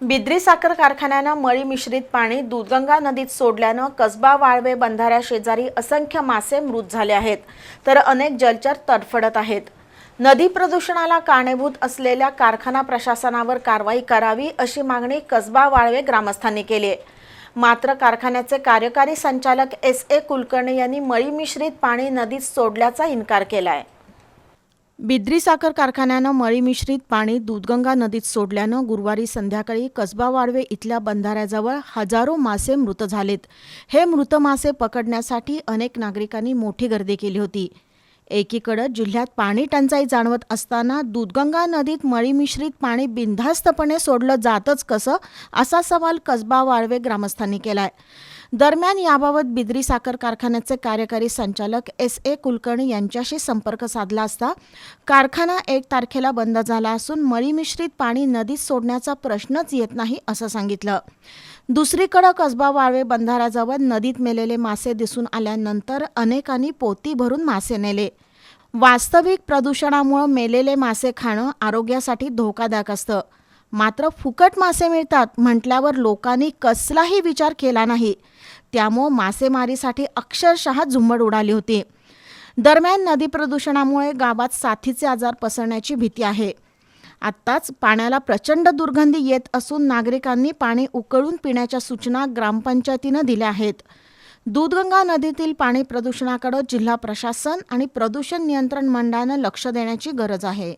बिद्री साखर कारखान्यानं मळी मिश्रित पाणी दूधगंगा नदीत सोडल्यानं कसबा वाळवे बंधाऱ्या शेजारी असंख्य मासे मृत झाले आहेत तर अनेक जलचर तडफडत आहेत. नदी प्रदूषणाला कारणीभूत असलेल्या कारखाना प्रशासनावर कारवाई करावी अशी मागणी कसबा वाळवे ग्रामस्थांनी केली आहे. मात्र कारखान्याचे कार्यकारी संचालक एस ए कुलकर्णी यांनी मळी मिश्रित पाणी नदीत सोडल्याचा इन्कार केला आहे बिद्री साखर कारखान्यानं मळी मिश्रित पाणी दूधगंगा नदीत सोडल्यानं गुरुवारी संध्याकाळी कसबा वाडवे इथल्या बंधाऱ्याजवळ हजारो मासे मृत झालेत. हे मृत मासे पकडण्यासाठी अनेक नागरिकांनी मोठी गर्दी केली होती. एकीकडं जिल्ह्यात पाणी टंचाई जाणवत असताना दूधगंगा नदीत मळी मिश्रित पाणी बिनधास्तपणे सोडलं जातच कसं असा सवाल कसबा वाळवे ग्रामस्थांनी केलाय. दरम्यान याबाबत बिद्री साखर कारखान्याचे कार्यकारी संचालक एस ए कुलकर्णी यांच्याशी संपर्क साधला असता कारखाना एक तारखेला बंद झाला असून मळी मिश्रित पाणी नदीत सोडण्याचा प्रश्नच येत नाही असं सांगितलं. दुसरीकडं कसबा वाळवे बंधाऱ्याजवळ नदीत मेलेले मासे दिसून आल्यानंतर अनेकांनी पोती भरून मासे नेले. वास्तविक प्रदूषणामुळं मेलेले मासे खाणं आरोग्यासाठी धोकादायक असतं. मात्र फुकट मासे मिळतात म्हटल्यावर लोकांनी कसलाही विचार केला नाही. त्यामुळं मासेमारीसाठी अक्षरशः झुंबड उडाली होती. दरम्यान नदी प्रदूषणामुळे गावात साथीचे आजार पसरण्याची भीती आहे. आत्ताच पाण्याला प्रचंड दुर्गंधी येत असून नागरिकांनी पाणी उकळून पिण्याच्या सूचना ग्रामपंचायतीनं दिल्या आहेत. दूधगंगा नदीतील पाणी प्रदूषणाकडे जिल्हा प्रशासन आणि प्रदूषण नियंत्रण मंडळानं लक्ष देण्याची गरज आहे.